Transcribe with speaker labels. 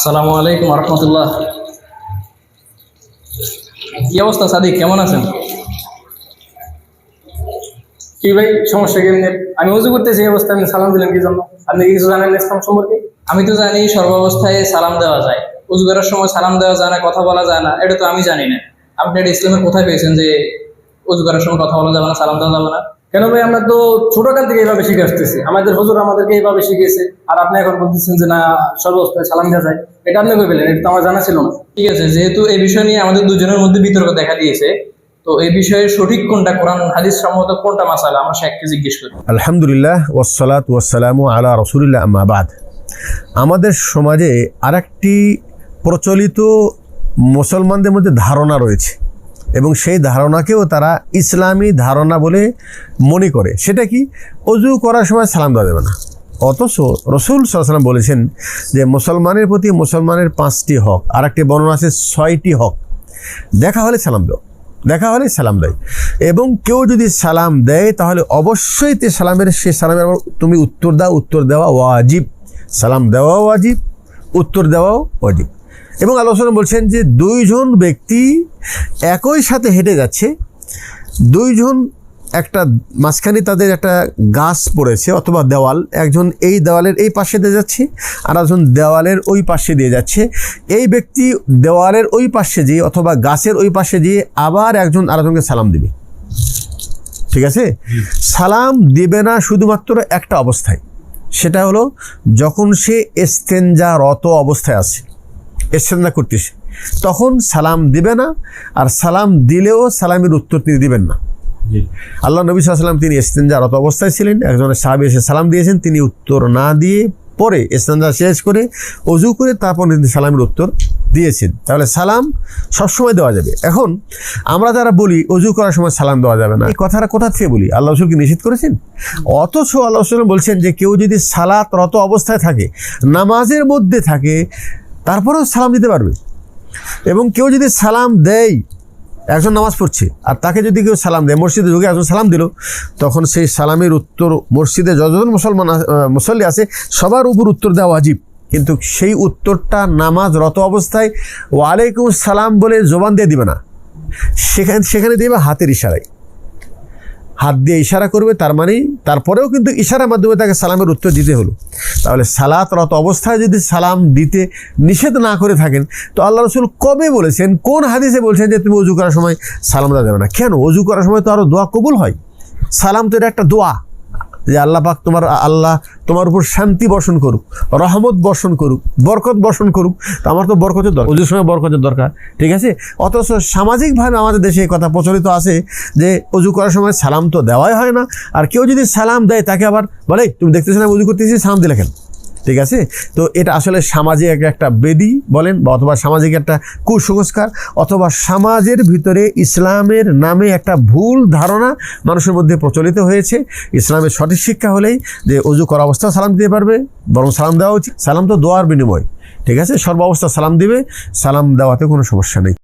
Speaker 1: আসসালামু আলাইকুম রহমতুল্লাহ কি অবস্থা সাদিক? কেমন আছেন?
Speaker 2: কি ভাই, সমস্যা কেমনি আমি উজু করতেছি এই অবস্থায় আপনি সালাম দিলেন কি জন্য? আপনি কিছু জানেন ইসলাম সম্পর্কে?
Speaker 1: আমি তো জানি, সর্বাবস্থায় সালাম দেওয়া যায়। উজু করার সময় সালাম দেওয়া যায় না, কথা বলা যায় না, এটা তো আমি জানি না। আপনি এটা ইসলামের কোথায় পেয়েছেন যে উজু করার সময় কথা বলা যাবে না, সালাম দেওয়া যাবে না?
Speaker 2: কেন ভাই আমরা তো ছোটকাল থেকে এইভাবে শিখে আসতেছি। আমাদের হুজুর আমাদেরকে এইভাবে শিখেছে আর আপনি এখন বলতেছেন যে না সর্বস্থায় সালাম দেওয়া যায়। এটা আপনি কই পেলেন? এটা তো আমার জানা ছিল না।
Speaker 1: ঠিক আছে যেহেতু এই বিষয় নিয়ে আমাদের দুজনের মধ্যে বিতর্ক দেখা দিয়েছে তো এই বিষয়ে সঠিক কোনটা? কোরআন হাদিস সম্মত কোনটা মাসালা? আমরা শেখকে জিজ্ঞেস করি।
Speaker 3: আলহামদুলিল্লাহ ওয়াসালাত ওয়াসালামু আলা রসুলিল্লাহ আম্মাবাদ আমাদের সমাজে আরেকটি প্রচলিত মুসলমানদের মধ্যে ধারণা রয়েছে। এবং সেই ধারণাকেও তারা ইসলামী ধারণা বলে মনে করে। সেটা কি? অজু করার সময় সালাম দেওয়া যাবে না। অথচ রসুল সাল্লাম বলেছেন যে মুসলমানের প্রতি মুসলমানের পাঁচটি হক আর একটি বর্ণনা আছে ছয়টি হক। দেখা হলে সালাম দাও। দেখা হলে সালাম দেয়। এবং কেউ যদি সালাম দেয়, তাহলে অবশ্যই তে সালামের, সে সালামের তুমি উত্তর দাও, উত্তর দেওয়া ওয়াজিব। সালাম দেওয়াও ওয়াজিব, উত্তর দেওয়াও ওয়াজিব। এবং আলোচনা বলছেন যে দুইজন ব্যক্তি একই সাথে হেঁটে যাচ্ছে। দুইজন একটা মাঝখানে তাদের একটা গাছ পড়েছে অথবা দেওয়াল, একজন এই দেওয়ালের এই পাশে দিয়ে যাচ্ছে আর একজন দেওয়ালের ওই পাশে দিয়ে যাচ্ছে। এই ব্যক্তি দেওয়ালের ওই পাশে যেয়ে অথবা গাছের ওই পাশে যেয়ে আবার একজন আরেকজনকে সালাম দিবে। ঠিক আছে? সালাম দিবে না শুধুমাত্র একটা অবস্থায়। সেটা হলো যখন সে এস্তেঞ্জারত অবস্থায় আছে। এস্তেঞ্জা করতেছে। তখন সালাম দিবে না আর সালাম দিলেও সালামের উত্তর তিনি দিবেন না। আল্লাহ নবী সাল্লাম তিনি ইস্তেঞ্জারত অবস্থায় ছিলেন একজনের সাহাবি এসে সালাম দিয়েছেন তিনি উত্তর না দিয়ে পরে ইস্তেঞ্জা শেষ করে অজু করে তারপর তিনি সালামের উত্তর দিয়েছেন। তাহলে সালাম সবসময় দেওয়া যাবে। এখন আমরা যারা বলি অজু করার সময় সালাম দেওয়া যাবে না এই কথাটা কোথা থেকে বলি? আল্লাহ রসুল কি নিষেধ করেছেন? অথচ আল্লাহ রসুল বলছেন যে কেউ যদি সালাতরত অবস্থায় থাকে নামাজের মধ্যে থাকে তারপরেও সালাম দিতে পারবে। এবং কেউ যদি সালাম দেয়, একজন নামাজ পড়ছে, আর তাকে যদি কেউ সালাম দেয়, মসজিদে ঢুকে একজন সালাম দিল, তখন সেই সালামের উত্তর মসজিদে যতজন মুসলমান মুসল্লি আছে, সবার উপর উত্তর দেওয়া ওয়াজিব। কিন্তু সেই উত্তরটা নামাজ রত অবস্থায় ওয়ালাইকুম সালাম বলে জবান দিয়ে দিবে না। সেখানে সেখানে দেবে হাতের ইশারায়। হাত দিয়ে ইশারা করবে, তার মানে তারপরেও কিন্তু ইশারার মাধ্যমে তাকে সালামের উত্তর দিতে হলো। তাহলে সালাতরত অবস্থায় যদি সালাম দিতে নিষেধ না করে থাকেন, তো আল্লাহ রসুল কবে বলেছেন, কোন হাদিসে বলছেন যে তুমি অজু করার সময় সালাম দেওয়া যাবে না? কেন? অজু করার সময় তো আরও দোয়া কবুল হয়। সালাম তো এটা একটা দোয়া। যে আল্লাহ পাক তোমার, আল্লাহ তোমার উপর শান্তি বর্ষণ করুক, রহমত বর্ষণ করুক, বরকত বর্ষণ করুক, তো আমার তো বরকতের দরকার। অজুর সময় বরকতের দরকার, ঠিক আছে? অথচ সামাজিকভাবে আমাদের দেশে কথা প্রচলিত আছে যে অজু করার সময় সালাম তো দেওয়াই হয় না। আর কেউ যদি সালাম দেয়, তাকে আবার বলে তুমি দেখতেছি না, অজু করতেছি, সালাম দিলে কেন? ঠিক আছে? তো এটা আসলে সামাজিক একটা বেদি বলেন বা অথবা সামাজিক একটা কুসংস্কার অথবা সমাজের ভিতরে ইসলামের নামে একটা ভুল ধারণা মানুষের মধ্যে প্রচলিত হয়েছে। ইসলামের সঠিক শিক্ষা হলেই যে অজু করা অবস্থায় সালাম দিতে পারবে, বরং সালাম দেওয়া উচিত। সালাম তো দোয়ার বিনিময়, ঠিক আছে? সর্বাবস্থা সালাম দিবে, সালাম দেওয়াতে কোনো সমস্যা নেই।